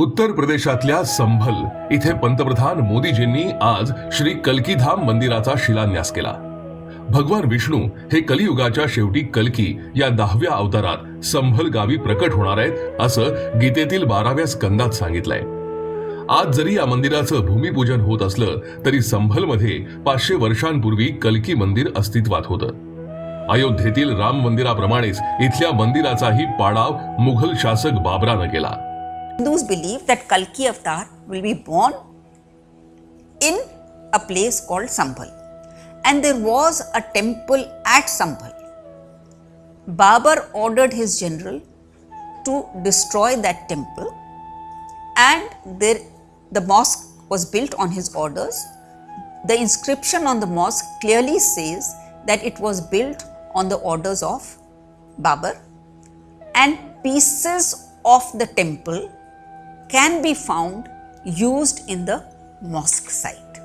उत्तर प्रदेशातल्या संभल इथे पंतप्रधान मोदीजींनी आज श्री कल्कीधाम मंदिराचा शिलान्यास केला. भगवान विष्णू हे कलियुगाच्या शेवटी कल्की या दहाव्या अवतारात संभल गावी प्रकट होणार आहेत असं गीतेतील बाराव्या स्कंदात सांगितलंय. आज जरी या मंदिराचं भूमिपूजन होत असलं तरी संभलमध्ये पाचशे वर्षांपूर्वी कल्की मंदिर अस्तित्वात होतं. अयोध्येतील राम मंदिराप्रमाणेच इथल्या मंदिराचाही पाडाव मुघल शासक बाबरानं केला. Hindus believe that Kalki avatar will be born in a place called Sambhal. And there was a temple at Sambhal. Babar ordered his general to destroy that temple, and there, the mosque was built on his orders. The inscription on the mosque clearly says that it was built on the orders of Babar, and pieces of the temple can be found used in the mosque site.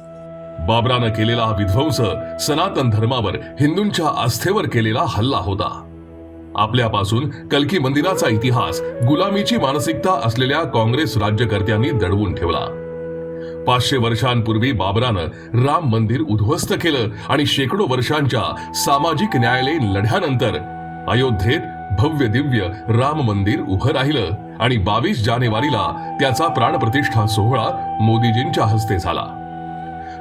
बाबरानं केलेला हा विध्वंस सनातन धर्मावर हिंदूंच्या आस्थेवर केलेला हल्ला होता आपल्यापासून कल्की मंदिराचा इतिहास गुलामीची मानसिकता असलेल्या काँग्रेस राज्यकर्त्यांनी दडवून ठेवला पाचशे वर्षांपूर्वी बाबरानं राम मंदिर उद्ध्वस्त केलं आणि शेकडो वर्षांच्या सामाजिक न्यायालयीन लढ्यानंतर अयोध्येत भव्य दिव्य राम मंदिर उभं राहिलं आणि बावीस जानेवारीला त्याचा प्राणप्रतिष्ठा सोहळा मोदीजींच्या हस्ते झाला.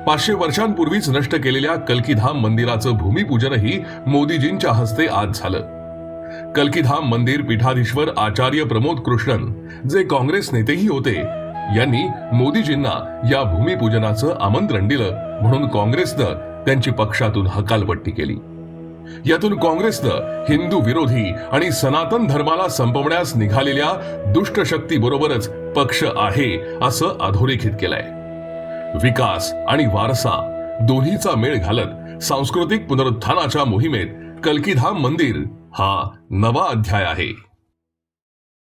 पाचशे वर्षांपूर्वीच नष्ट केलेल्या कल्कीधाम मंदिराचं भूमिपूजनही मोदीजींच्या हस्ते आज झालं. कल्कीधाम मंदिर पीठाधीश्वर आचार्य प्रमोद कृष्णन जे काँग्रेस नेतेही होते यांनी मोदीजींना या भूमिपूजनाचं आमंत्रण दिलं म्हणून काँग्रेसनं त्यांची पक्षातून हकालपट्टी केली. यातून काँग्रेसनं हिंदू विरोधी आणि सनातन धर्माला संपवण्यास निघालेल्या दुष्ट शक्तीबरोबरच पक्ष आहे असं अधोरेखित केलंय. विकास आणि वारसा दोन्हीचा मेळ घालत सांस्कृतिक पुनरुत्थानाच्या मोहिमेत कलकीधाम मंदिर हा नवा अध्याय आहे.